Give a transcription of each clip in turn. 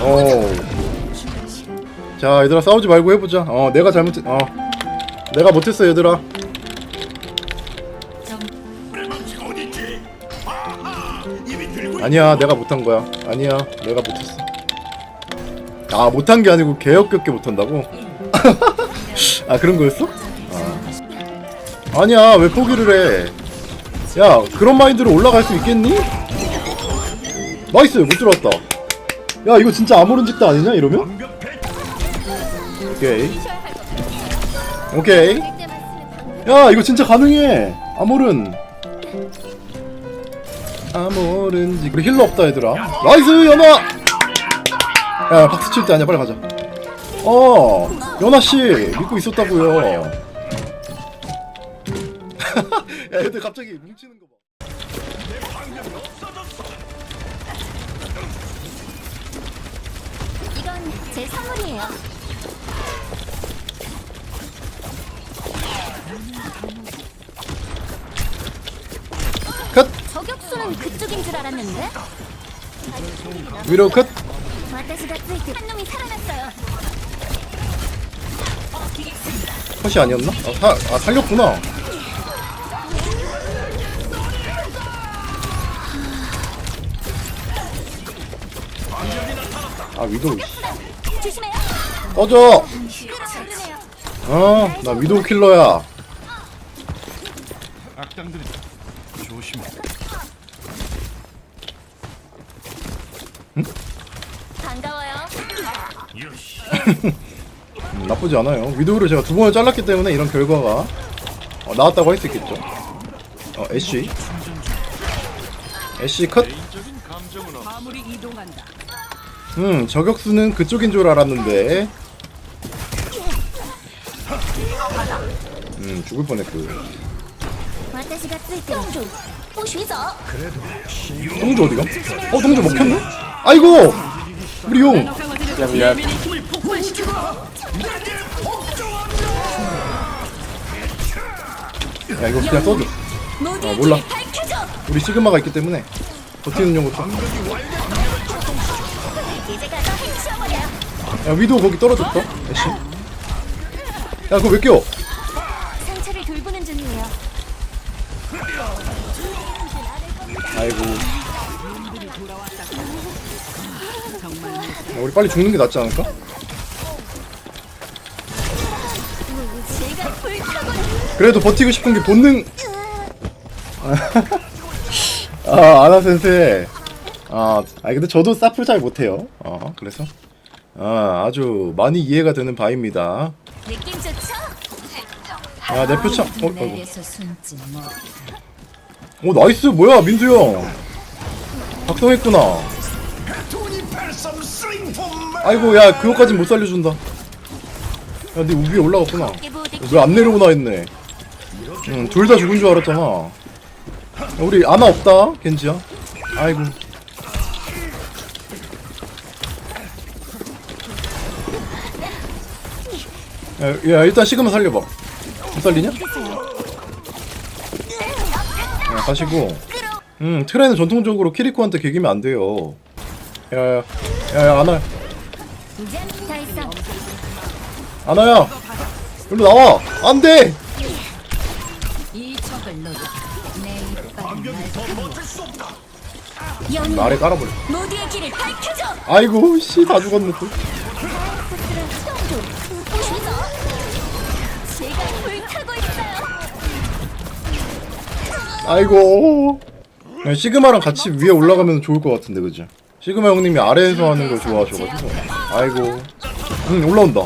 어. 자 얘들아 싸우지 말고 해보자 어 내가 잘못했 어 내가 못했어 얘들아 아니야 내가 못한 거야 아니야 내가 못했어 아 못한 게 아니고 개역겹게 못한다고? 아 그런 거였어? 아. 아니야 왜 포기를 해 야 그런 마인드로 올라갈 수 있겠니? 나이스 못 들어왔다 야 이거 진짜 아무런 직도 아니냐 이러면? 오케이. 오케이. 야 이거 진짜 가능해. 아모른 아모른 지 우리 힐러 없다 얘들아. 나이스 연아! 야 박수 칠 때 아니야. 빨리 가자. 어 연아씨 믿고 있었다고요. 야 얘들 갑자기 뭉치는 거봐 이건 제 선물이에요. 끝! 저격수는 그쪽인 줄 알았는데. 위로 끝! 포시 아니었나? 아, 사, 아 살렸구나 아 위도우. 꺼져. 어나 위도우 킬러야 악당들이 조심해. 반가워요. 음, 나쁘지 않아요 위도우를 제가 두 번을 잘랐기 때문에 이런 결과가 어, 나왔다고 할 수 있겠죠 어 애쉬 애쉬 컷 이동한다. 음 저격수는 그쪽인 줄 알았는데. 음 죽을 뻔했고. 동조 어디가? 어 동조 먹혔네? 아이고! 우리 용야 이거 그냥 써줘. 아 몰라. 우리 시그마가 있기 때문에 버티는 용도 써 야, 위도 거기 떨어졌어. 애쉬. 야, 그거 왜 껴? 상처를 돌보는 중이에요. 아이고. 야, 우리 빨리 죽는 게 낫지 않을까? 제가 불타고 그래도 버티고 싶은 게 본능. 아, 아나 센세. 아, 아니 근데 저도 사프를 잘 못해요. 어, 그래서 아, 아주 많이 이해가 되는 바입니다. 느낌 좋죠? 야, 내 표창. 어, 아이고. 내게서 숨지 뭐. 오, 나이스. 뭐야, 민수 형. 작성했구나. 아이고, 야, 그거까진 못 살려준다. 야, 네 위에 올라갔구나. 왜 안 내려오나 했네. 응, 둘 다 죽은 줄 알았잖아. 야, 우리 아나 없다, 겐지야. 아이고. 야, 야 일단 시그마 살려봐. 못 살리냐? 야, 가시고. 음, 트레는 전통적으로 키리코한테 개기면 안 돼요. 야, 야, 야, 야, 아나. 아나야, 일로 나와. 안 돼. 이 적을 노려. 내 이빨을 연인 아래 깔아버려. 아이고, 씨, 다 죽었네 또. 아이고. 야, 시그마랑 같이 위에 올라가면 좋을 것 같은데, 그지? 시그마 형님이 아래에서 하는 걸 좋아하셔가지고. 아이고. 응, 올라온다.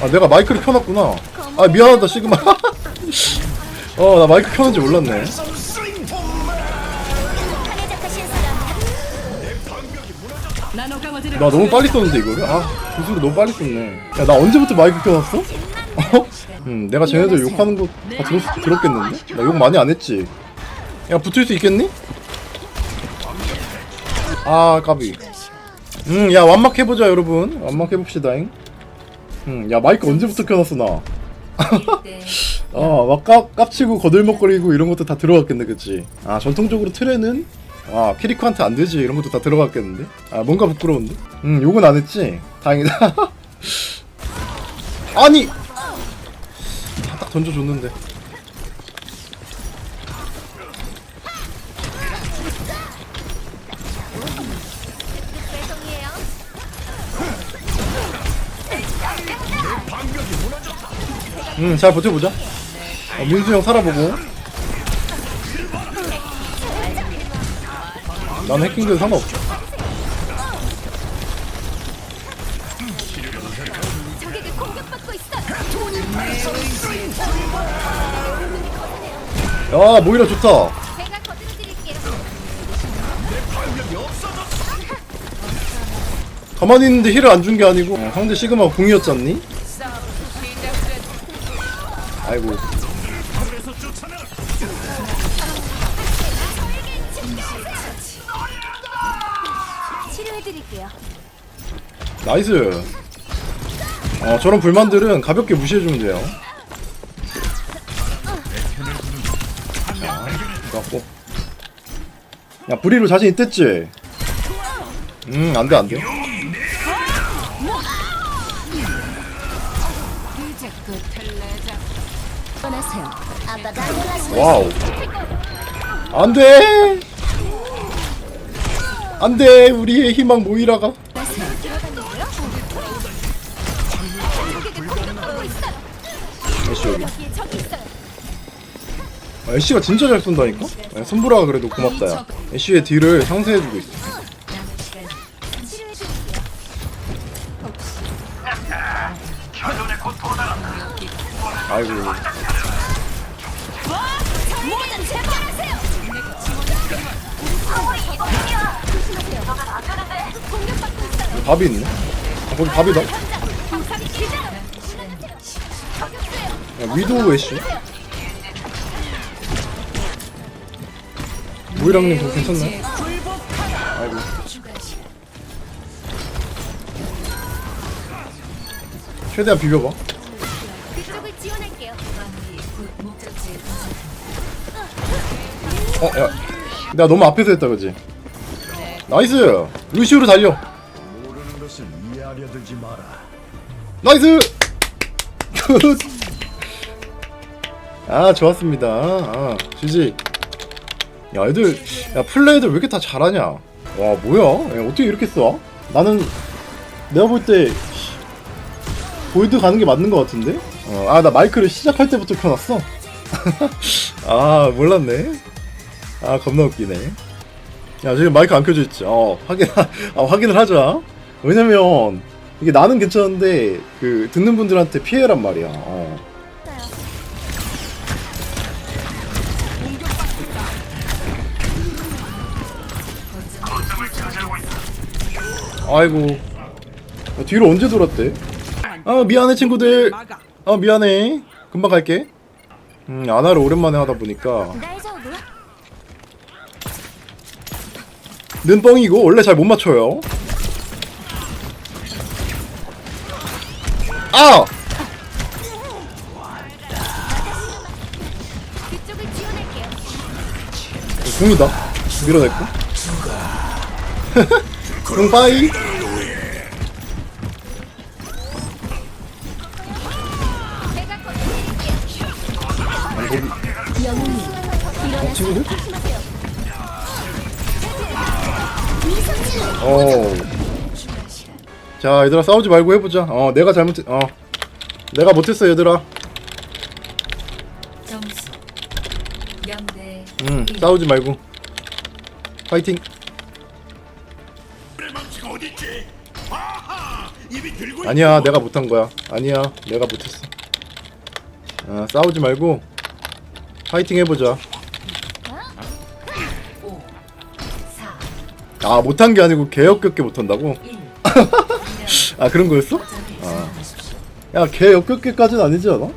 아, 내가 마이크를 켜놨구나. 아, 미안하다, 시그마. 어, 나 마이크 켜는지 몰랐네. 나 너무 빨리 썼는데, 이거를? 아, 구슬을 너무 빨리 썼네. 야, 나 언제부터 마이크 켜놨어? 어? 음, 내가 쟤네들 욕하는 거 다 들었, 들었겠는데? 나 욕 많이 안 했지? 야, 붙을 수 있겠니? 아, 까비. 음, 야, 완막 해보자, 여러분. 완막 해봅시다잉. 음, 야, 마이크 언제부터 켜놨어, 나? 어, 막 깝, 깝치고 거들먹거리고 이런 것도 다 들어갔겠네, 그치? 아, 전통적으로 트레는 아 키리코한테 안 되지 이런 것도 다 들어갔겠는데 아 뭔가 부끄러운데 음 욕은 안 했지 다행이다 아니 아, 딱 던져줬는데. 배송이에요. 음잘 버텨보자. 어, 민수 형 살아보고. 난 해킹돼도 상관없어 적에게 공격받고 있어. 야 모이라 좋다 제가 거들어드릴게요. 가만히 있는데 힐을 안 준 게 아니고 어, 상대 시그마 궁이었잖니? 아이고 치료해드릴게요. 나이스 어 저런 불만들은 가볍게 무시해주면 돼요. 자 갖고. 야 브리로 자신 있댔지? 음 안돼 안돼. 와우. 안돼! 안돼 우리의 희망 모이라가 여기. 아, 애쉬가 진짜 잘 쏜다니까? 야, 손보라가 그래도 고맙다 야 애쉬의 딜을 상쇄해주고 있어. 아이고 있어요. 밥이 있네 아, 거기 밥이다. 야, 위도우 애쉬 모이랑님 그거 괜찮나요? 아이고 최대한 비벼봐 그쪽을 지원할게요. 어, 야. 내가 너무 앞에서 했다, 그지? 나이스! 루시우로 달려! 모르는 것을 이해하려 들지 마라. 나이스! 굿! 아, 좋았습니다. 아, 지지. 야, 애들, 야, 플레이들 왜 이렇게 다 잘하냐? 와, 뭐야? 야, 어떻게 이렇게 써? 나는, 내가 볼 때, 골드 가는 게 맞는 것 같은데? 어, 아, 나 마이크를 시작할 때부터 켜놨어. 아, 몰랐네. 아, 겁나 웃기네. 야, 지금 마이크 안 켜져 있지? 어, 확인, 아, 확인을 하자. 왜냐면, 이게 나는 괜찮은데, 그, 듣는 분들한테 피해란 말이야. 어. 아이고. 야, 뒤로 언제 돌았대? 아, 미안해, 친구들. 아, 미안해. 금방 갈게. 음, 아나를 오랜만에 하다 보니까. 는 뻥이고, 원래 잘 못 맞춰요. 아! 지원할게요. 궁이다. 밀어냈고. 궁 빠이. 어. 자, 얘들아 싸우지 말고 해보자. 어, 내가 잘못, 어, 내가 못했어, 얘들아. 점수 0대 음, 싸우지 말고. 파이팅. 아니야, 내가 못한 거야. 아니야, 내가 못했어. 아, 싸우지 말고 파이팅 해보자. 아, 못한 게 아니고 개역겹게 못한다고? 1 아, 그런 거였어? 아. 야, 개역겹게까지는 아니지 않아?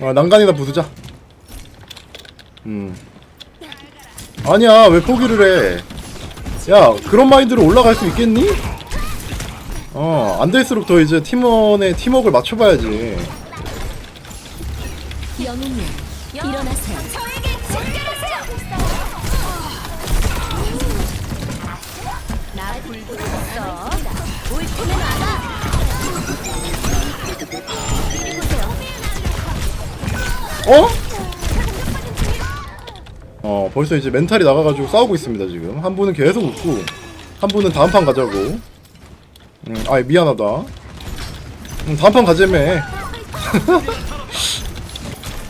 아, 난간이나 부수자. 음. 아니야, 왜 포기를 해? 야, 그런 마인드로 올라갈 수 있겠니? 어, 안 될수록 더 이제 팀원의 팀워크를 맞춰봐야지. 영웅님 일어나세요 나 울프는 알아 어? 어, 벌써 이제 멘탈이 나가가지고 싸우고 있습니다, 지금. 한 분은 계속 웃고, 한 분은 다음 판 가자고. 음, 아이, 미안하다. 음, 다음 판 가자며.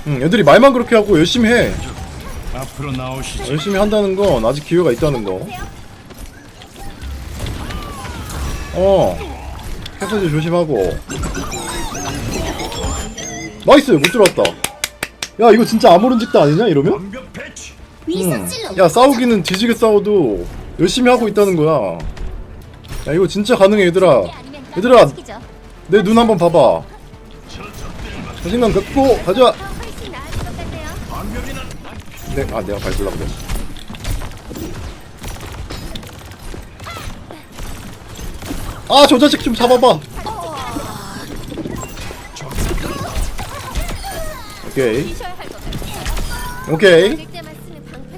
음, 애들이 말만 그렇게 하고 열심히 해. 앞으로 나오시죠. 열심히 한다는 건 아직 기회가 있다는 거. 어. 패서지 조심하고. 나이스! 못 들어왔다. 야, 이거 진짜 아무런 직도 아니냐, 이러면? 음. 야, 싸우기는 뒤지게 싸워도 열심히 하고 있다는 거야. 야, 이거 진짜 가능해, 얘들아. 얘들아, 내 눈 한번 봐봐. 자신감 갖고 가자! 네, 아 내가 밟으려고 그래. 아, 저 자식 좀 잡아봐. 오케이. 오케이.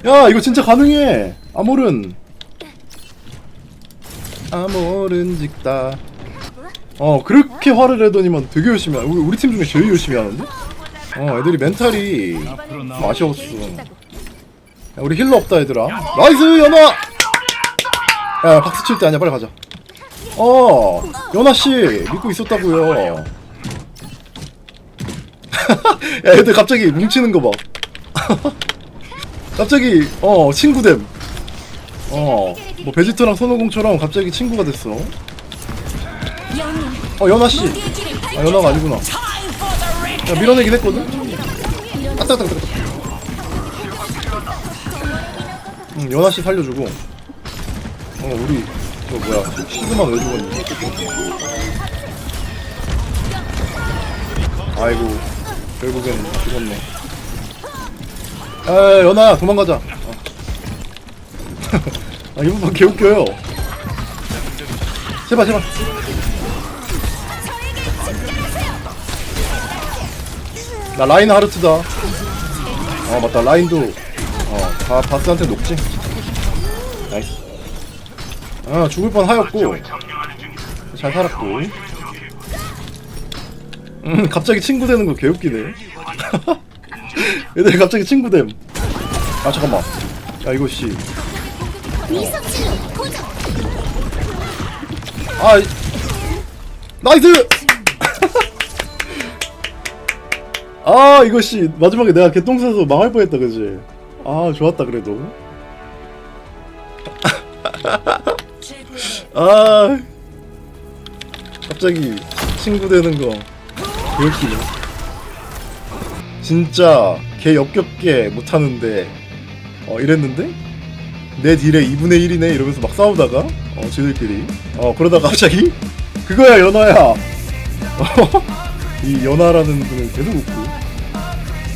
야, 이거 진짜 가능해. 아몰은. 아몰은 직다. 어, 그렇게 화를 내더니만 되게 열심히 하. 우리, 우리 팀 중에 제일 열심히 하는데? 어, 애들이 멘탈이 좀. 아쉬웠어. 야, 우리 힐러 없다 얘들아 나이스 연아 야 박수 칠 때 아니야 빨리 가자 어 연아씨 믿고 있었다고요 야 애들 갑자기 뭉치는 거봐 갑자기 어 친구됨 어 뭐 베지터랑 손오공처럼 갑자기 친구가 됐어 어 연아 씨 아 연아가 아니구나 야 밀어내긴 했거든 아따 아따 응, 연아 씨 살려주고. 어, 우리 저 뭐야 시그만 왜 죽었니? 아이고 결국엔 죽었네. 아, 연아 도망가자. 어. 아, 이번 판 개웃겨요. 제발 제발. 나 라인 하르트다. 어 맞다 라인도 어 바, 바스한테 녹지. 나이스. 아 죽을 뻔 하였고 잘 살았고. 음 갑자기 친구 되는 거 개웃기네. 얘들 갑자기 친구 됨. 아 잠깐만. 야 이거 씨. 아 이- 나이스. 아씨 마지막에 내가 개똥 싸서 망할 뻔했다 그지. 아 좋았다 그래도. 아 갑자기 친구 되는 거 개웃기네. 진짜 개 역겹게 못하는데 어 이랬는데 내 딜에 2분의 1이네 이러면서 막 싸우다가 어 지들끼리. 어 그러다가 갑자기 그거야 연아야. 어, 이 연아라는 분은 계속 웃고.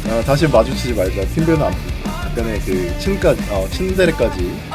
아, 다시 마주치지 말자. 팀배는 안 약간의 그 친까지 어 친데레까지